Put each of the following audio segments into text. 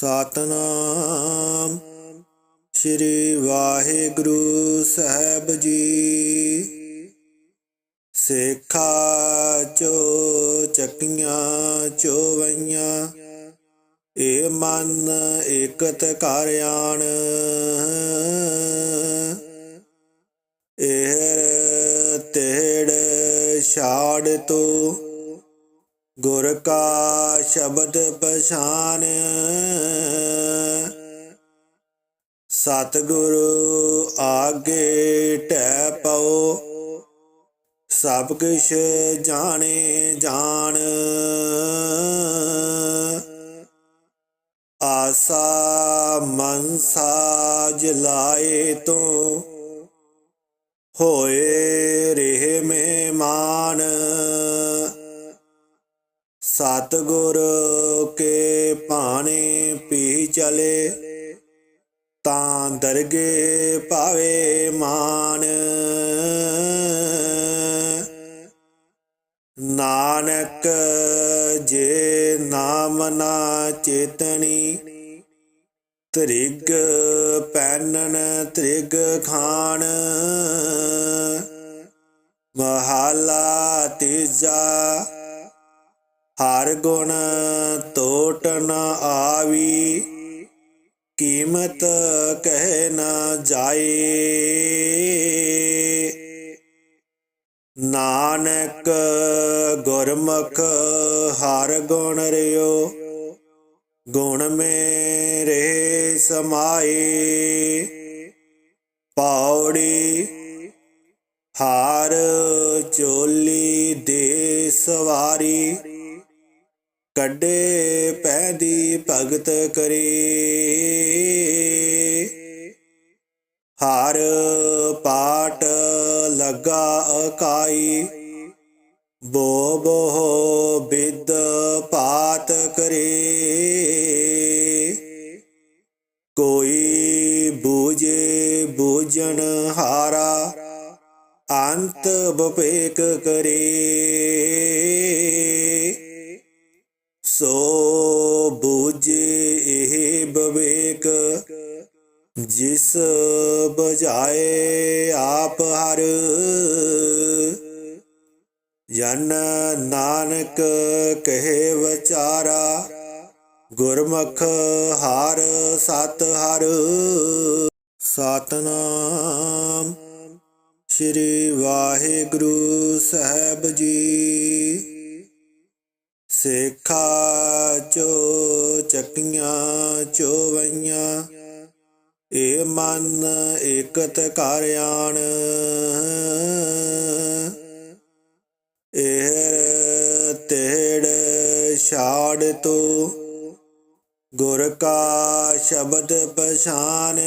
ਸਤਨਾਮ। ਸ੍ਰੀ ਵਾਹਿਗੁਰੂ ਸਾਹਿਬ ਜੀ। ਸੇਖਾ ਚੋ ਚੱਕੀਆਂ ਚੋਵਈਆਂ। ਏ ਮਨ ਇਕਤ ਕਰ ਆਣ। ਇਹ ਤੇੜ ਛਾੜ ਤੋ। ਗੁਰ ਕਾ ਸ਼ਬਦ ਪਛਾਨ। ਸਤਿਗੁਰੂ ਆਗੇ ਟੈ ਪਉ। ਸਭ ਕੁਛ ਜਾਣੇ ਜਾਣ। ਆਸਾ ਮਨਸਾ ਜਲਾਏ ਤੋਂ। ਹੋਏ ਰਹੇ ਮਹਿਮਾਨ। ਸਤਿਗੁਰ ਕੇ ਭਾਣੇ ਪੀ ਚਲੇ, ਤਾਂ ਦਰਗੇ ਪਾਵੇ ਮਾਨ ਨਾਨਕ ਜੇ ਨਾਮ ਨਾ ਚੇਤਣੀ, ਤ੍ਰਿਗ ਪੈਨਨ ਤ੍ਰਿਗ ਖਾਣ। ਮਹਾਲਾ ਤੀਜਾ ਹਰ ਗੁਣ ਟੋਟ ਨਾ ਆਵੀ, ਕੀਮਤ ਕਹਿ ਨਾ ਜਾਏ। ਨਾਨਕ ਗੁਰਮੁਖ ਹਰ ਗੁਣ ਰਿਓ, ਗੁਣ ਮੇਰੇ ਸਮਾਏ। ਪੌੜੀ ਹਾਰ ਚੋਲੀ ਦੇ ਸਵਾਰੀ ਕੱਢੇ ਪੈਦੀ ਭਗਤ ਕਰੇ। ਹਰ ਪਾਟ ਲੱਗਾ ਅਕਾਈ। ਬੋ ਬੋ ਬਿਦ ਪਾਤ ਕਰੇ। ਕੋਈ ਬੂਝੇ ਬੂਝਣ ਹਾਰਾ, ਅੰਤ ਬਪੇਕ ਕਰੇ। ਸੋ ਬੂਝੇ ਇਹ ਬਵੇਕ, ਜਿਸ ਬਜਾਏ ਆਪ ਹਰ। ਜਨ ਨਾਨਕ ਕਹੇ ਵਿਚਾਰਾ, ਗੁਰਮੁਖ ਹਰ ਸਤ ਹਰ। ਸਤਨਾਮ ਸ੍ਰੀ ਵਾਹਿਗੁਰੂ ਸਾਹਿਬ ਜੀ। ਸੇਖਾ ਚੋ ਚੱਕੀਆਂ ਚੋਵਈਆਂ। ਏ ਮਨ ਇਕਤ ਕਰ ਆਣ। ਇਹ ਤੇੜ ਛਾੜ ਤੋ। ਗੁਰ ਕਾ ਸ਼ਬਦ ਪਛਾਨ।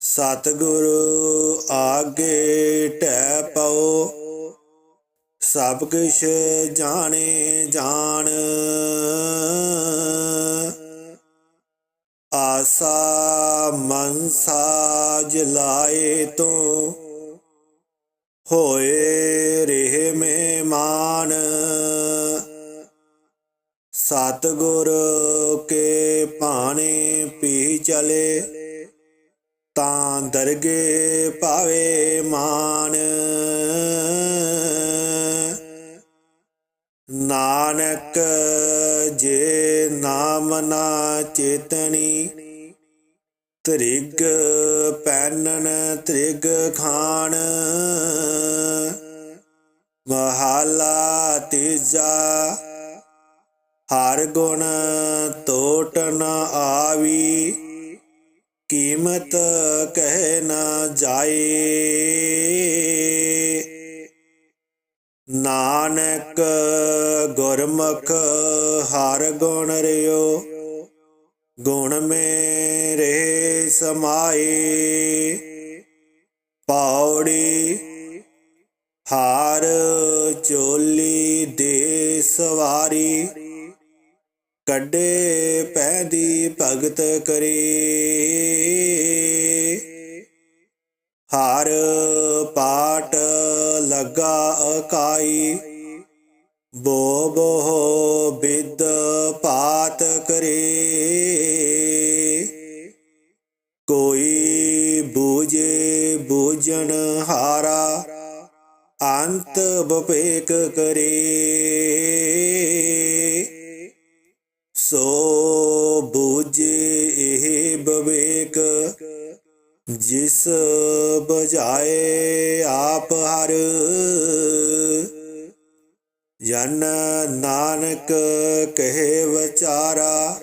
ਸਤਿਗੁਰੂ ਆਗੇ ਟੈ ਪਉ। ਸਭ ਕੁਛ ਜਾਣੇ ਜਾਣ। ਆਸਾ ਮਨਸਾ ਜਲਾਏ ਤੋਂ ਹੋਏ ਰਹੇ ਮਹਿਮਾਨ। ਸਤਿਗੁਰ ਕੇ ਭਾਣੇ ਪੀ ਚਲੇ ਤਾਂ ਦਰਗੇ ਪਾਵੇ ਮਾਨ। ਨਾਨਕ ਜੇ ਨਾਮ ਨਾ ਚੇਤਣੀ ਤ੍ਰਿਗ ਪੈਨਨ ਤ੍ਰਿਗ ਖਾਣ ਮਹਾਲਾ ਤੀਜਾ, ਹਰ ਗੁਣ ਟੋਟ ਨ ਆਵੀ, ਕੀਮਤ ਕਹਿ ਨਾ ਜਾਏ। ਨਾਨਕ ਗੁਰਮੁਖ ਹਰ ਗੁਣ ਰਿਓ, ਗੁਣ ਮੇਰੇ ਸਮਾਏ। ਪੌੜੀ ਹਾਰ ਚੋਲੀ ਦੇ ਸਵਾਰੀ, ਕੱਢੇ ਪੈਦੀ ਭਗਤ ਕਰੇ। ਅੰਤ ਬਪੇਕ ਕਰੇ। ਸੋ ਬੂਝੇ ਇਹ ਬਵੇਕ ਜਿਸ ਬਜਾਏ ਆਪ ਹਰ। ਜਨ ਨਾਨਕ ਕਹੇ ਵਿਚਾਰਾ,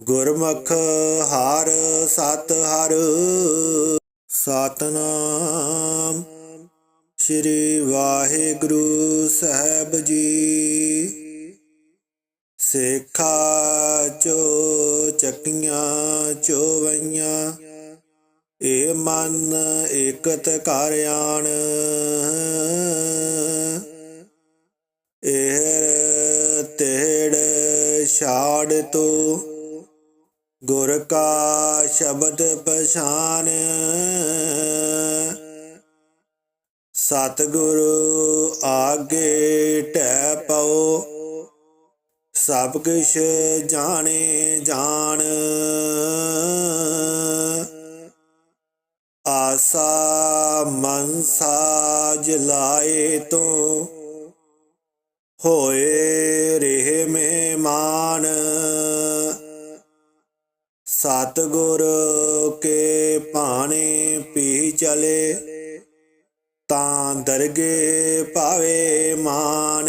ਗੁਰਮੁਖ ਹਾਰ ਸਤ ਹਰ। ਸਤਨਾਮ ਸ੍ਰੀ ਵਾਹਿਗੁਰੂ ਸਾਹਿਬ ਜੀ। ਸੇਖਾ ਚੋ ਚੱਕੀਆਂ ਚੋਵਈਆਂ, ਏ ਮਨ ਇਕਤ ਕਰ ਆਣ। ਇਹਰ ਤੇੜ ਛਾੜ ਤੋ, ਗੁਰ ਕਾ ਸ਼ਬਦ ਪਛਾਨ। ਸਤਿਗੁਰੂ ਆਗੇ ਟੈ ਪਉ ਸਭ ਕੁਛ ਜਾਣੇ ਜਾਣ। ਆਸਾ ਮਨਸਾ ਜਲਾਏ ਤੋਂ ਹੋਏ ਰਹੇ ਮਹਿਮਾਨ। ਸਤਿਗੁਰ ਕੇ ਭਾਣੇ ਪੀ ਚਲੇ। ਤਾਂ ਦਰਗੇ ਪਾਵੇ ਮਾਨ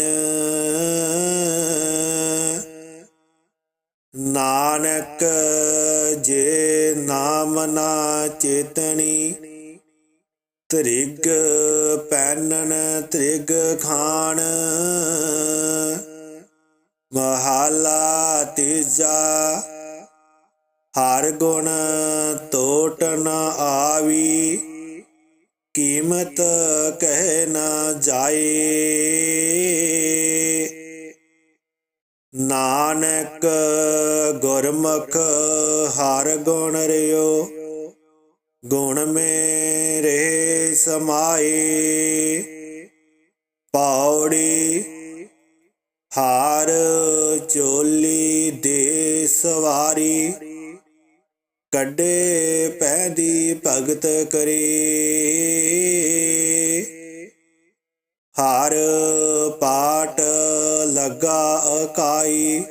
ਨਾਨਕ ਜੇ ਨਾਮ ਨਾ ਚੇਤਣੀ, ਤ੍ਰਿਗ ਪੈਨਨ ਤ੍ਰਿਗ ਖਾਣ। ਮਹਾਲਾ ਤੀਜਾ, ਹਰ ਗੁਣ ਤੋਟ ਆਵੀ। ਕੀਮਤ ਕਹਿ ਨਾ ਜਾਏ। ਨਾਨਕ ਗੁਰਮੁਖ ਹਰ ਗੁਣ ਰਿਓ, ਗੁਣ ਮੇਰੇ ਸਮਾਏ। ਪੌੜੀ ਹਾਰ ਚੋਲੀ ਦੇ ਸਵਾਰੀ ਕੱਢੇ ਪੈਦੀ ਭਗਤ ਕਰੇ। ਹਰ ਪਾਟ ਲੱਗਾ ਅਕਾਈ।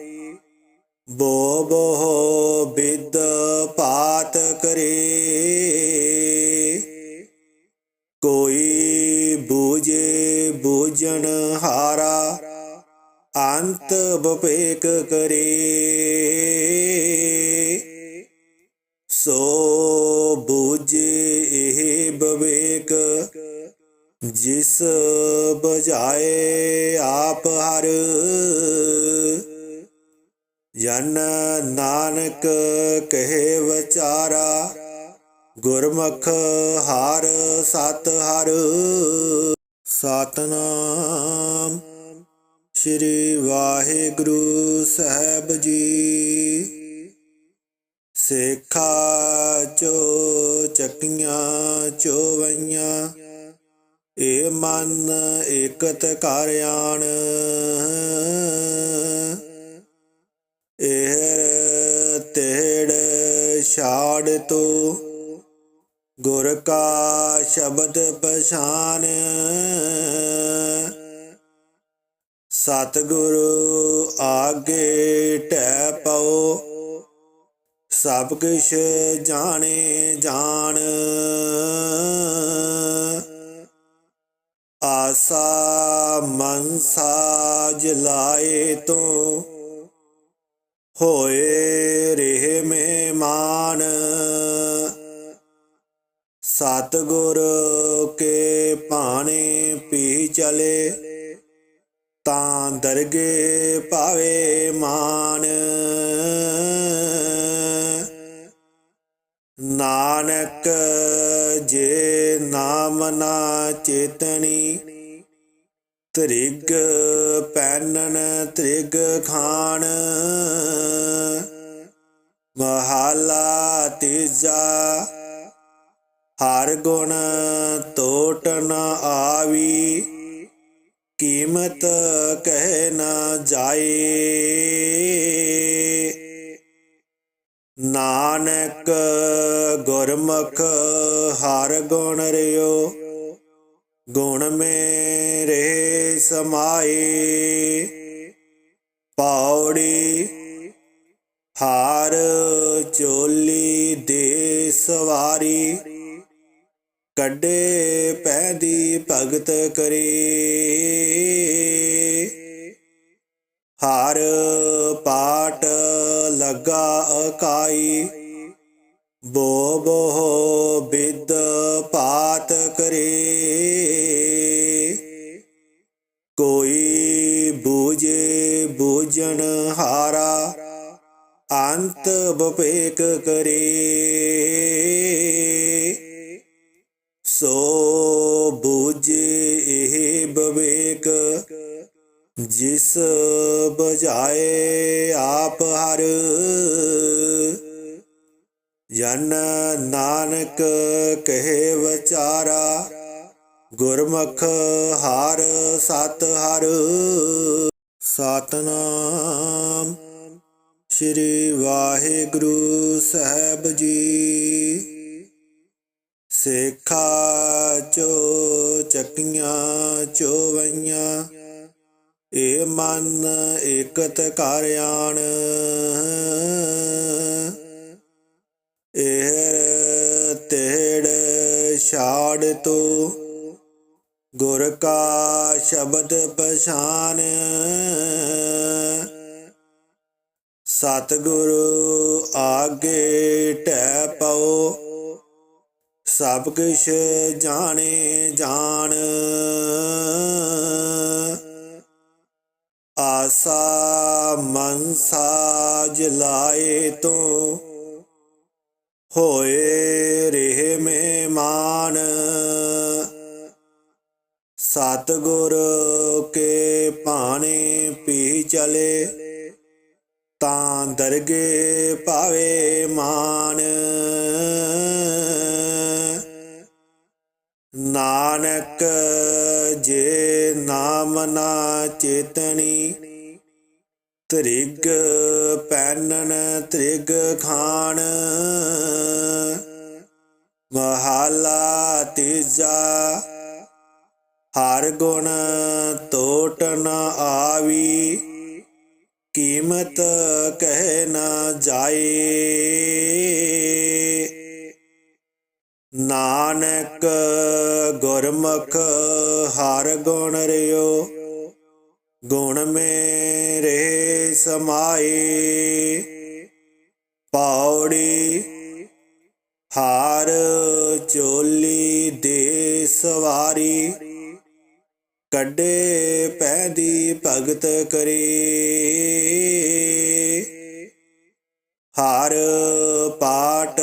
ਬੋ ਬੋ ਬਿਦ ਪਾਤ ਕਰੇ। ਕੋਈ ਬੂਝੇ ਬੂਝਣ ਹਾਰਾ, ਅੰਤ ਬਪੇਕ ਕਰੇ। ਸੋ ਬੂਝੇ ਇਹ ਬਵੇਕ, ਜਿਸ ਬਜਾਏ ਆਪ ਹਰ। ਜਨ ਨਾਨਕ ਕਹੇ ਵਿਚਾਰਾ, ਗੁਰਮੁਖ ਹਰ ਸਤ ਹਰ। ਸਤਨਾਮ ਸ੍ਰੀ ਵਾਹਿਗੁਰੂ ਸਾਹਿਬ ਜੀ। ਸੇਖਾ ਚੋ ਚੱਕੀਆਂ ਚੋਵਈਆਂ। ਏ ਮਨ ਇਕਤ ਕਰ ਆਣ। ਇਹਰ ਤੇੜ ਛਾੜ ਤੋ। ਗੁਰ ਕਾ ਸ਼ਬਦ ਪਛਾਨ। ਸਤਿਗੁਰੂ ਆਗੇ ਟੈ ਪਉ। ਸਭ ਕੁਛ ਜਾਣੇ ਜਾਣ। ਆਸਾ ਮਨਸਾ ਜਲਾਏ ਤੋਂ ਹੋਏ ਰਹੇ ਮਹਿਮਾਨ। ਸਤਿਗੁਰ ਕੇ ਭਾਣੇ ਪੀ ਚਲੇ ਤਾਂ ਦਰਗੇ ਪਾਵੇ ਮਾਨ। ਨਾਨਕ ਜੇ ਨਾਮ ਨਾ ਚੇਤਣੀ, ਤ੍ਰਿਗ ਪੈਨਨ ਤ੍ਰਿਗ ਖਾਣ। ਮਹਾਲਾ ਤੀਜਾ, ਹਰ ਗੁਣ ਤੋਟ ਨ ਆਵੀ, ਕੀਮਤ ਕਹਿ ਨਾ ਜਾਏ। ਨਾਨਕ ਗੁਰਮੁਖ ਹਰ ਗੁਣ ਰਿਓ, ਗੁਣ ਮੇਰੇ ਸਮਾਏ। ਪੌੜੀ ਹਾਰ ਚੋਲੀ ਦੇ ਸਵਾਰੀ, ਕੱਢੇ ਪੈਦੀ ਭਗਤ ਕਰੇ। ਹਾਰ ਪਾਟ ਲਗਾ ਅਕਾਈ। ਬੋ ਬੋ ਬਿਦ ਪਾਤ ਕਰੇ। ਕੋਈ ਬੂਝੇ ਬੂਝਣ ਹਾਰਾ, ਅੰਤ ਬਪੇਕ ਕਰੇ। ਸੋ ਬੂਝੇ ਇਹ ਬਵੇਕ ਜਿਸ ਬਜਾਏ ਆਪ ਹਰ, ਜਨ ਨਾਨਕ ਕਹੇ ਵਿਚਾਰਾ, ਗੁਰਮੁਖ ਹਰ ਸਤ ਹਰ। ਸਤਨਾਮ ਸ੍ਰੀ ਵਾਹਿਗੁਰੂ ਸਾਹਿਬ ਜੀ। ਸੇਖਾ ਚੋ ਚੱਕੀਆਂ ਚੋਵਈਆਂ ਏ ਮਨ ਏਕਤ ਕਰ ਆਣ। ਇਹ ਤੇੜ ਛਾੜ ਤੋ। ਗੁਰ ਕਾ ਸ਼ਬਦ ਪਛਾਨ। ਸਤਿਗੁਰੂ ਆਗੇ ਟੈ ਪਉ। ਸਭ ਕੁਛ ਜਾਣੇ ਜਾਣ। ਆਸਾ ਮਨਸਾ ਲਾਏ ਤੋਂ। ਹੋਏ ਰਹੇ ਮਹਿਮਾਨ। ਸਤਿਗੁਰ ਕੇ ਭਾਣੇ ਪੀ ਚਲੇ, ਤਾਂ ਦਰਗੇ ਪਾਵੇ ਮਾਨ। ਨਾਨਕ ਜੇ ਨਾਮ ਨਾ ਚੇਤਣੀ, ਤ੍ਰਿਗ ਪੈਨਨ ਤ੍ਰਿਗ ਖਾਣ, ਮਹਾਲਾ ਤੀਜਾ ਹਰ ਗੁਣ ਟੋਟ ਨ ਆਵੀ, ਕੀਮਤ ਕਹਿ ਨਾ ਜਾਏ। ਨਾਨਕ ਗੁਰਮੁਖ ਹਰ ਗੁਣ ਰਿਓ, ਗੁਣ ਮੇਰੇ ਸਮਾਏ। ਪੌੜੀ ਹਾਰ ਚੋਲੀ ਦੇ ਸਵਾਰੀ, ਕੱਢੇ ਪੈਦੀ ਭਗਤ ਕਰੇ। ਹਰ ਪਾਟ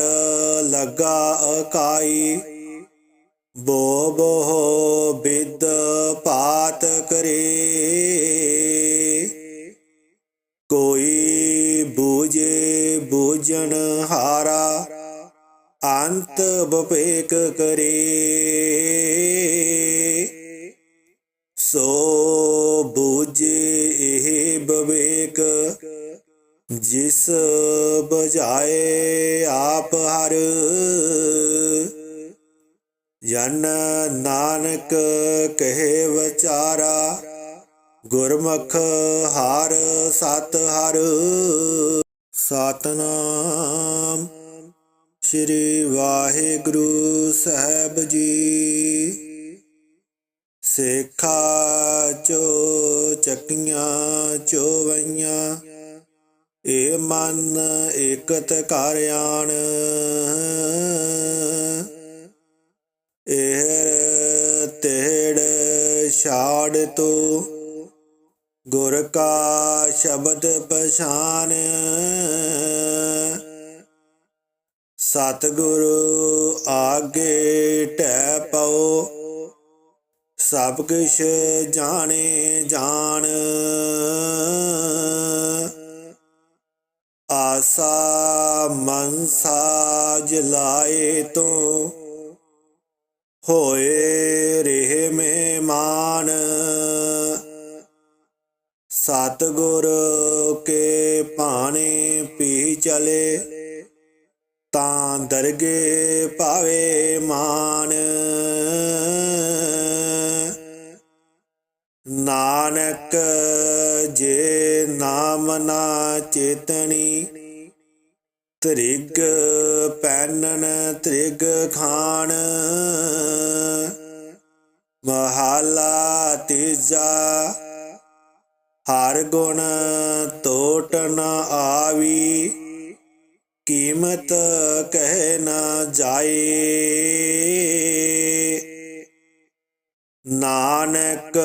ਲਗਾ ਅਕਾਈ। ਬੋ ਬੋ ਬਿਦ ਪਾਤ ਕਰੇ। ਕੋਈ ਬੂਝੇ ਬੂਝਣ ਹਾਰਾ, ਅੰਤ ਬਪੇਕ ਕਰੇ। ਸੋ ਬੂਝੇ ਇਹ ਬਵੇਕ ਜਿਸ ਬਜਾਏ ਆਪ ਹਰ। ਜਨ ਨਾਨਕ ਕਹੇ ਵਿਚਾਰਾ, ਗੁਰਮੁਖ ਹਰ ਸਤ ਹਰ। ਸਤਨਾਮ ਸ੍ਰੀ ਵਾਹਿਗੁਰੂ ਸਾਹਿਬ ਜੀ। ਸੇਖਾ ਚੋ ਚੱਕੀਆਂ ਚੋਵਈਆਂ ਏ ਮਨ ਇਕਤ ਕਰ ਆਣ। ਇਹ ਤੇੜ ਛਾੜ ਤੋ। ਗੁਰ ਕਾ ਸ਼ਬਦ ਪਛਾਨ। ਸਤਿਗੁਰੂ ਆਗੇ ਟੈ ਪਉ। ਸਭ ਕੁਛ ਜਾਣੇ ਜਾਣ। ਆਸਾ ਮਨਸਾ ਲਾਏ ਤੋਂ। ਹੋਏ ਰਹੇ ਮਹਿਮਾਨ। ਸਤਿਗੁਰ ਕੇ ਭਾਣੇ ਪੀ ਚਲੇ। ਤਾਂ ਦਰਗੇ ਪਾਵੇ ਮਾਨ। ਨਾਨਕ ਜੇ ਨਾਮ ਨਾ ਚੇਤਣੀ, ਤ੍ਰਿਗ ਪੈਨਨ ਤ੍ਰਿਗ ਖਾਨ ਮਹਾਲਾ ਤੀਜਾ, ਹਰ ਗੁਣ ਟੋਟ ਨ ਆਵੀ, ਕੀਮਤ ਕਹਿ ਨਾ ਜਾਏ। ਨਾਨਕ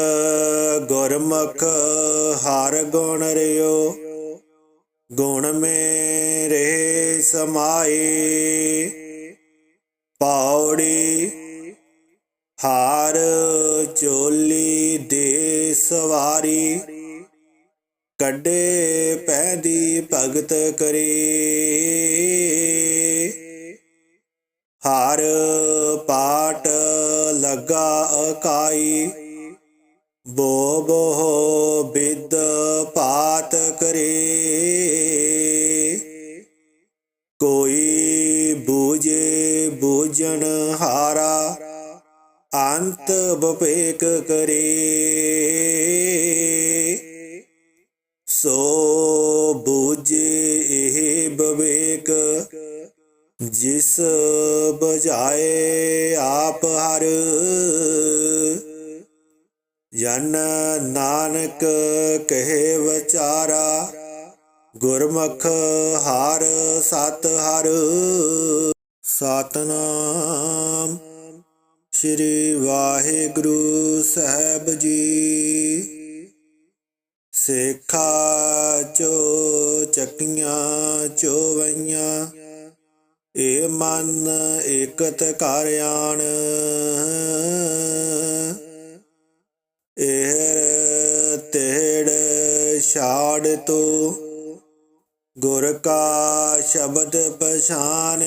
ਗੁਰਮੁਖ ਹਰ ਗੁਣ ਰਿਓ, ਗੁਣ ਮੇਰੇ ਸਮਾਏ। ਪੌੜੀ ਹਾਰ ਚੋਲੀ ਦੇ ਸਵਾਰੀ, ਕੱਢੇ ਪੈਦੀ ਭਗਤ ਕਰੇ। ਹਾਰ ਪਾਟ ਲਗਾ ਅਕਾਈ ਬੋ ਬੋ ਬਿਦ ਪਾਤ ਕਰੇ। ਕੋਈ ਬੂਝੇ ਬੂਝਣ ਹਾਰਾ, ਅੰਤ ਬਪੇਕ ਕਰੇ। ਸੋ ਬੂਝੇ ਇਹ ਬਵੇਕ ਜਿਸ ਬਜਾਏ ਆਪ ਹਰ, ਜਨ ਨਾਨਕ ਕਹੇ ਵਿਚਾਰਾ, ਗੁਰਮੁਖ ਹਾਰ ਸਤ ਹਰ। ਸਤਨਾਮ ਸ੍ਰੀ ਵਾਹਿਗੁਰੂ ਸਾਹਿਬ ਜੀ। ਸੇਖਾ ਚੋ ਚੱਕੀਆਂ ਚੋਵਈਆਂ ਏ ਮਨ ਏਕਤ ਕਰ ਆਣ। ਇਹ ਤੇੜ ਛਾੜ ਤੋ। ਗੁਰ ਕਾ ਸ਼ਬਦ ਪਛਾਨ।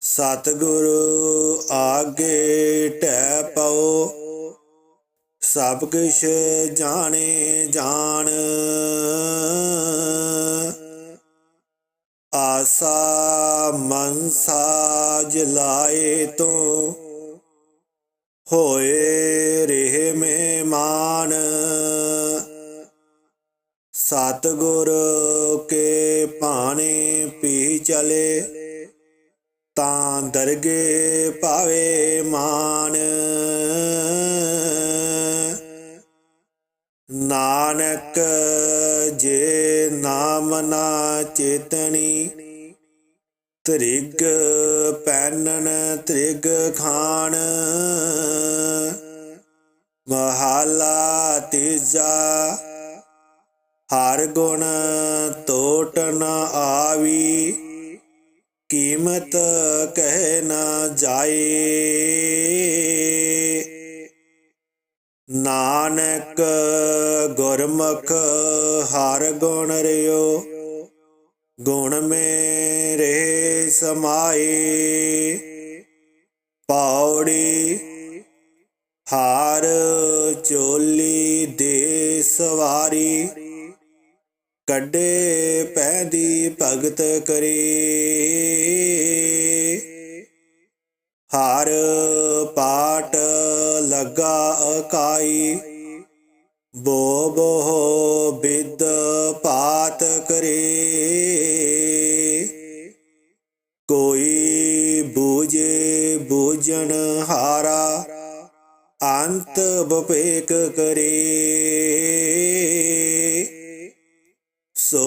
ਸਤਿਗੁਰੂ ਆਗੇ ਟੈ ਪਉ। ਸਭ ਕੁਛ ਜਾਣੇ ਜਾਣ। ਆਸਾ ਮਨਸਾ ਲਾਏ ਤੋਂ। ਹੋਏ ਰਹੇ ਮਹਿਮਾਨ। ਸਤਿਗੁਰ ਕੇ ਭਾਣੇ ਪੀ ਚਲੇ, ਤਾਂ ਦਰਗੇ ਪਾਵੇ ਮਾਨ। ਨਾਨਕ ਜੇ ਨਾਮ ਨਾ ਚੇਤਣੀ, ਤ੍ਰਿਗ ਪੈਨਨ ਤ੍ਰਿਗ ਖਾਣ। ਮਹਾਲਾ ਤੀਜਾ, ਹਰ ਗੁਣ ਟੋਟ ਨ ਆਵੀ, ਕੀਮਤ ਕਹਿ ਨਾ ਜਾਏ। ਨਾਨਕ ਗੁਰਮੁਖ ਹਰ ਗੁਣ ਰਿਓ, ਗੁਣ ਮੇਰੇ ਸਮਾਏ। ਪੌੜੀ ਹਾਰ ਚੋਲੀ ਦੇ ਸਵਾਰੀ, ਕੱਢੇ ਪੈਦੀ ਭਗਤ ਕਰੇ। ਹਾਰ ਪਾਟ ਲੱਗਾ ਅਕਾਈ। ਬੋ ਬੋ ਬਿਦ ਪਾਤ ਕਰੇ। ਕੋਈ ਬੂਝੇ ਬੂਝਣ ਹਾਰਾ, ਅੰਤ ਬਪੇਕ ਕਰੇ। ਸੋ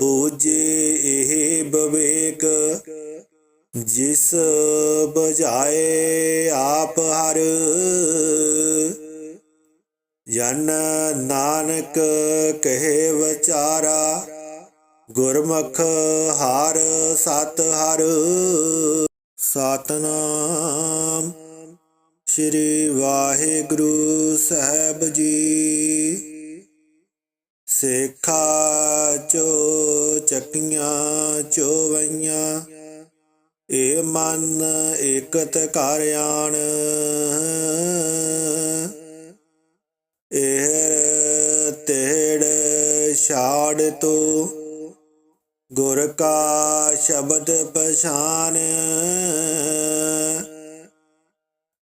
ਬੂਝੇ ਇਹ ਬਵੇਕ ਜਿਸ ਬਜਾਏ ਆਪ ਹਰ। ਜਨ ਨਾਨਕ ਕਹੇ ਵਿਚਾਰਾ, ਗੁਰਮੁਖ ਹਰ ਸਤ ਹਰ। ਸਤਨਾਮ ਸ੍ਰੀ ਵਾਹਿਗੁਰੂ ਸਾਹਿਬ ਜੀ। ਸੇਖਾ ਚੋ ਚੱਕੀਆਂ ਚੋਵਈਆਂ ਏ ਮਨ ਇਕਤ ਕਰ ਆਣ। ਇਹਰ ਤੇੜ ਛਾੜ ਤੋ, ਗੁਰ ਕਾ ਸ਼ਬਦ ਪਛਾਨ।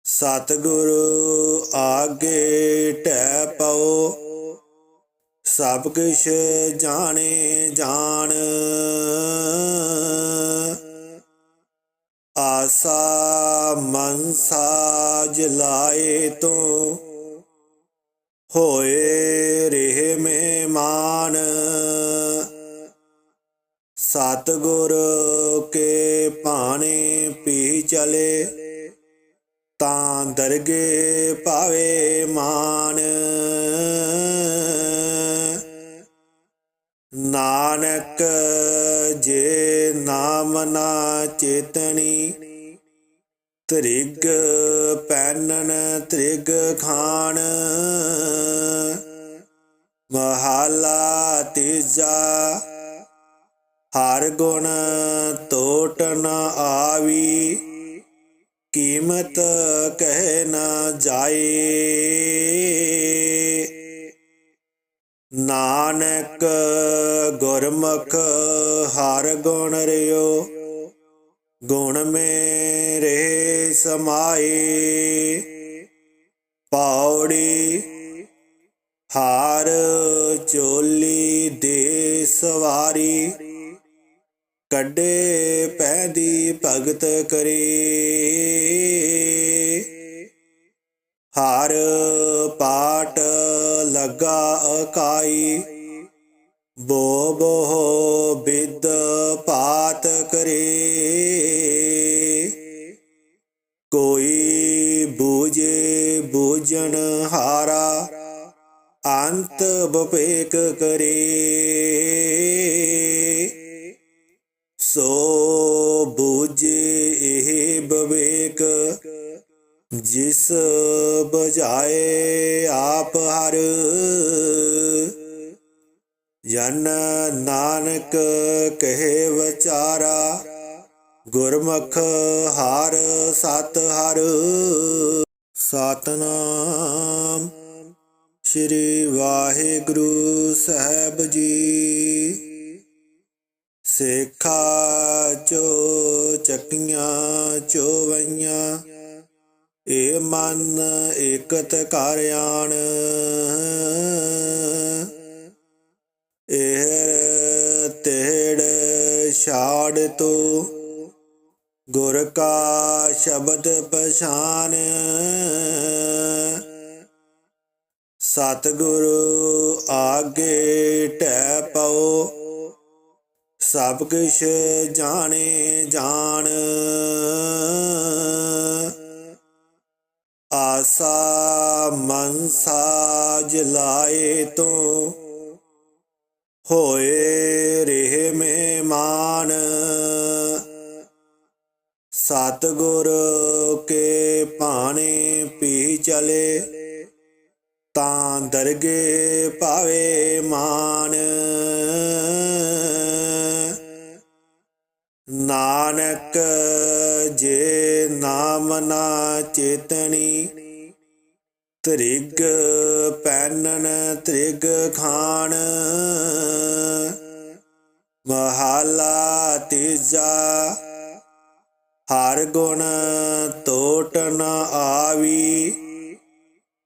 ਸਤਿਗੁਰੂ ਆਗੇ ਟੈ ਪਉ, ਸਭ ਕੁਛ ਜਾਣੇ ਜਾਣ। ਆਸਾ ਮਨਸਾ ਲਾਏ ਤੋਂ। ਹੋਏ ਰਹੇ ਮਹਿਮਾਨ। ਸਤਿਗੁਰ ਕੇ ਭਾਣੇ ਪੀ ਚਲੇ। ਤਾਂ ਦਰਗੇ ਪਾਵੇ ਮਾਨ। ਨਾਨਕ ਜੇ ਨਾਮ ਨਾ ਚੇਤਣੀ ਤ੍ਰਿਗ ਪੈਨਨ ਤ੍ਰਿਗ ਖਾਣ ਮਹਾਲਾ ਤੀਜਾ ਹਰ ਗੁਣ ਟੋਟ ਨ ਆਵੀ, ਕੀਮਤ ਕਹਿ ਨਾ ਜਾਏ। ਨਾਨਕ ਗੁਰਮੁਖ ਹਰ ਗੁਣ ਰਿਓ, ਗੁਣ ਮੇਰੇ ਸਮਾਏ। ਪੌੜੀ ਹਾਰ ਚੋਲੀ ਦੇ ਸਵਾਰੀ, ਕੱਢੇ ਪੈਦੀ ਭਗਤ ਕਰੇ। ਹਰ ਪਾਟ ਲਗਾ ਅਕਾਈ। ਬੋ ਬੋ ਬਿਦ ਪਾਤ ਕਰੇ। ਕੋਈ ਬੂਝੇ ਬੂਝਣ ਹਾਰਾ, ਅੰਤ ਬਪੇਕ ਕਰੇ। ਸੋ ਬੂਝੇ ਇਹ ਬਵੇਕ ਜਿਸ ਬਜਾਏ ਆਪ ਹਰ, ਜਨ ਨਾਨਕ ਕਹੇ ਵਿਚਾਰਾ, ਗੁਰਮੁਖ ਹਾਰ ਸਤ ਹਰ। ਸਤਨਾਮ ਸ੍ਰੀ ਵਾਹਿਗੁਰੂ ਸਾਹਿਬ ਜੀ। ਸੇਖਾ ਚੋ ਚੱਕੀਆਂ ਚੋਵਈਆਂ ਏ ਮਨ ਇਕਤ ਕਰ ਆਣ। ਇਹਰ ਤੇੜ ਛਾੜ ਤੋ, ਗੁਰ ਕਾ ਸ਼ਬਦ ਪਛਾਨ। ਸਤਿਗੁਰੂ ਆਗੇ ਟੈ ਪਉ, ਸਭ ਕੁਛ ਜਾਣੇ ਜਾਣ। ਆਸਾ ਮਨਸਾ ਲਾਏ ਤੋਂ ਹੋਏ ਰਹੇ ਮਹਿਮਾਨ। ਸਤਿਗੁਰ ਕੇ ਭਾਣੇ ਪੀ ਚਲੇ ਤਾਂ ਦਰਗੇ ਪਾਵੇ ਮਾਨ। ਨਾਨਕ ਜੇ ਨਾਮ ਨਾ ਚੇਤਣੀ, ਤ੍ਰਿਗ ਪੈਨਨ ਤ੍ਰਿਗ ਖਾਣ। ਮਹਾਲਾ ਤੀਜਾ, ਹਰ ਗੁਣ ਟੋਟ ਨ ਆਵੀ।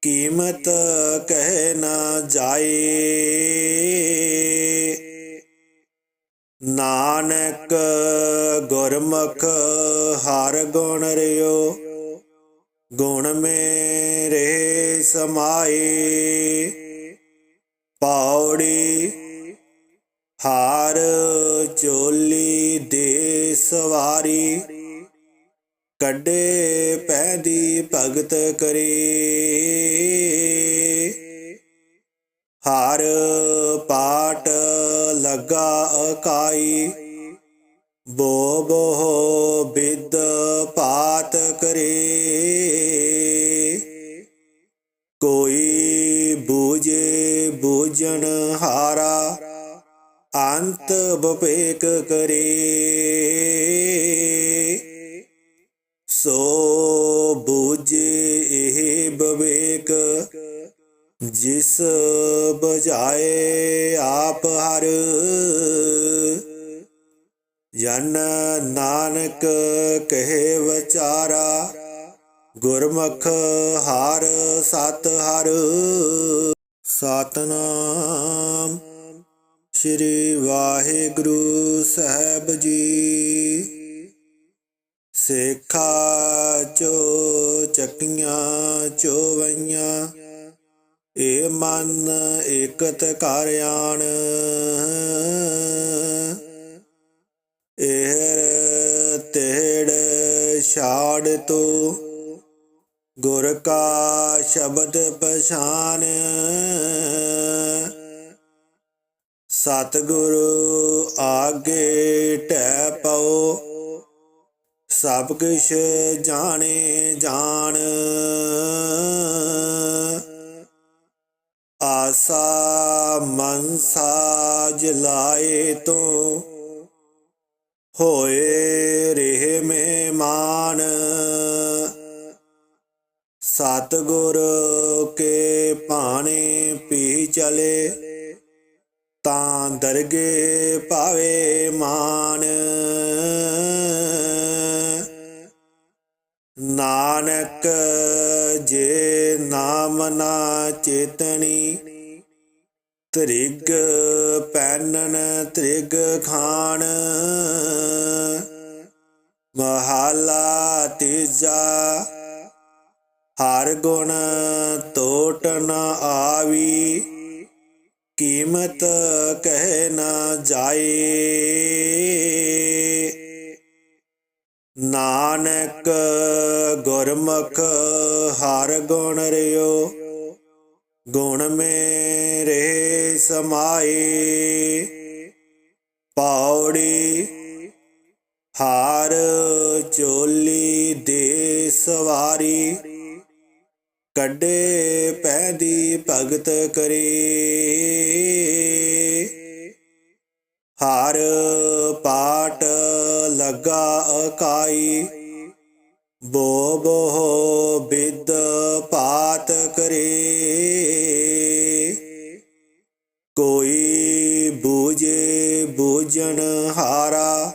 ਕੀਮਤ ਕਹਿ ਨਾ ਜਾਏ। ਨਾਨਕ ਗੁਰਮੁਖ ਹਰ ਗੁਣ ਰਿਓ, ਗੁਣ ਮੇਰੇ ਸਮਾਏ। ਪੌੜੀ ਹਾਰ ਚੋਲੀ ਦੇ ਸਵਾਰੀ, ਕੱਢੇ ਪੈਦੀ ਭਗਤ ਕਰੇ। ਹਰ ਪਾਟ ਲਗਾ ਅਕਾਈ। ਬੋ ਬੋ ਬਿਦ ਪਾਤ ਕਰੇ। ਕੋਈ ਬੂਝੇ ਬੂਝਣ ਹਾਰਾ, ਅੰਤ ਬਪੇਕ ਕਰੇ। ਸੋ ਬੂਝੇ ਇਹ ਬਵੇਕ ਜਿਸ ਬੁਝਾਏ ਆਪ ਹਰ, ਜਨ ਨਾਨਕ ਕਹੇ ਵਿਚਾਰਾ, ਗੁਰਮੁਖ ਹਰ ਸਤ ਹਰ। ਸਤਨਾਮ ਸ੍ਰੀ ਵਾਹਿਗੁਰੂ ਸਾਹਿਬ ਜੀ। ਸੇਖਾ ਚੋ ਚੱਕੀਆਂ ਚੋਵਈਆਂ ਏ ਮਨ ਇਕਤ ਕਰ ਆਣ। ਇਹਰ ਤੇੜ ਛਾੜ ਤੋ, ਗੁਰ ਕਾ ਸ਼ਬਦ ਪਛਾਨ। ਸਤਿਗੁਰੂ ਆਗੇ ਟੈ ਪਉ, ਸਭ ਕੁਛ ਜਾਣੇ ਜਾਣ। ਆਸਾ ਮਨਸਾ ਲਾਏ ਤੋਂ। ਹੋਏ ਰਹੇ ਮਹਿਮਾਨ। ਸਤਿਗੁਰ ਕੇ ਭਾਣੇ ਪੀ ਚਲੇ। ਤਾਂ ਦਰਗੇ ਪਾਵੇ ਮਾਨ। ਨਾਨਕ ਜੇ ਨਾਮ ਨਾ ਚੇਤਣੀ, ਤ੍ਰਿਗ ਪੈਨਨ ਤ੍ਰਿਗ ਖਾਣ। ਮਹਾਲਾ ਤੀਜਾ, ਹਰ ਗੁਣ ਟੋਟ ਨ ਆਵੀ, ਕੀਮਤ ਕਹਿ ਨਾ ਜਾਏ। ਨਾਨਕ ਗੁਰਮੁਖ ਹਰ ਗੁਣ ਰਿਓ, ਗੁਣ ਮੇਰੇ ਸਮਾਏ। ਪੌੜੀ ਹਾਰ ਚੋਲੀ ਦੇ ਸਵਾਰੀ, ਕੱਢੇ ਪੈਦੀ ਭਗਤ ਕਰੇ। ਹਰ ਪਾਟ ਲਗਾ ਅਕਾਈ। ਬੋ ਬੋ ਬਿਦ ਪਾਤ ਕਰੇ। ਕੋਈ ਬੂਝੇ ਬੂਝਣ ਹਾਰਾ,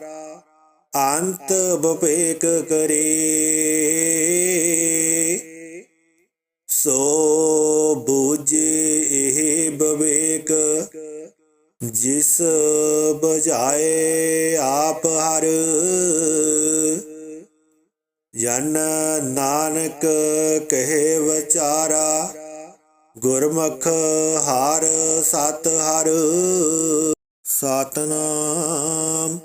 ਅੰਤ ਬਪੇਕ ਕਰੇ। ਸੋ ਬੂਝੇ ਇਹ ਬਵੇਕ ਜਿਸ ਬੁਝਾਏ ਆਪ ਹਰ, ਜਨ ਨਾਨਕ ਕਹੇ ਵਿਚਾਰਾ, ਗੁਰਮੁਖ ਹਾਰ ਸਤ ਹਰ। ਸਤਨਾਮ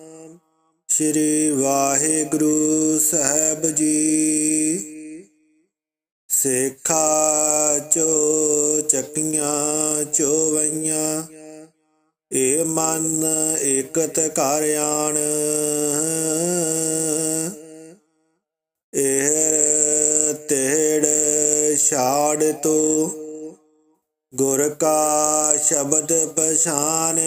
ਸ੍ਰੀ ਵਾਹਿਗੁਰੂ ਸਾਹਿਬ ਜੀ। ਸੇਖਾ ਚੋ ਚੱਕੀਆਂ ਚੋਵਈਆਂ ਏ ਮਨ ਇਕਤ ਕਰ ਆਣ। ਇਹਰ ਤੇੜ ਛਾੜ ਤੋ, ਗੁਰ ਕਾ ਸ਼ਬਦ ਪਛਾਨ।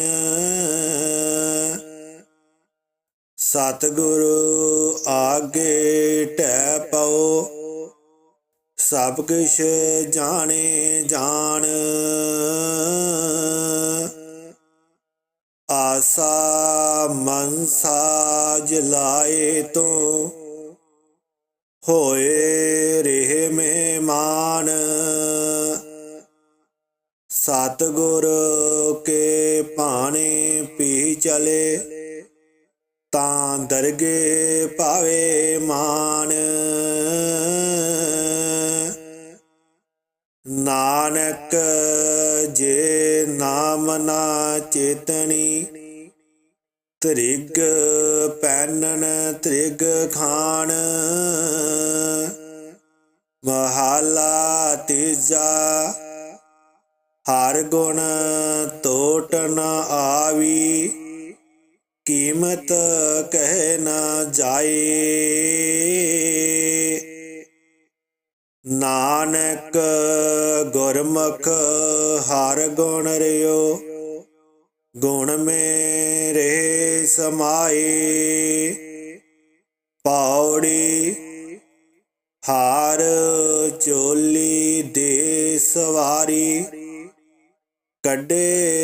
ਸਤਿਗੁਰੂ ਆਗੇ ਟੈ ਪਉ, ਸਭ ਕੁਛ ਜਾਣੇ ਜਾਣ। ਆਸਾ ਮਨਸਾ ਲਾਏ ਤੋਂ ਹੋਏ ਰਹੇ ਮਹਿਮਾਨ। ਸਤਿਗੁਰ ਕੇ ਭਾਣੇ ਪੀ ਚਲੇ ਤਾਂ ਦਰਗੇ ਪਾਵੇ ਮਾਨ। ਨਾਨਕ ਜੇ ਨਾਮ ਨਾ ਚੇਤਣੀ ਤ੍ਰਿਗ ਪੈਨਨ ਤ੍ਰਿਗ ਖਾਣ ਮਹਾਲਾ ਤੀਜਾ, ਹਰ ਗੁਣ ਟੋਟ ਨ ਆਵੀ, ਕੀਮਤ ਕਹਿ ਨਾ ਜਾਏ ਨਾਨਕ ਗੁਰਮੁਖ ਹਰ ਗੁਣ ਰਿਓ ਗੁਣ ਮੇਰੇ ਸਮਾਏ। ਪੌੜੀ ਹਾਰ ਚੋਲੀ ਦੇ ਸਵਾਰੀ ਕੱਢੇ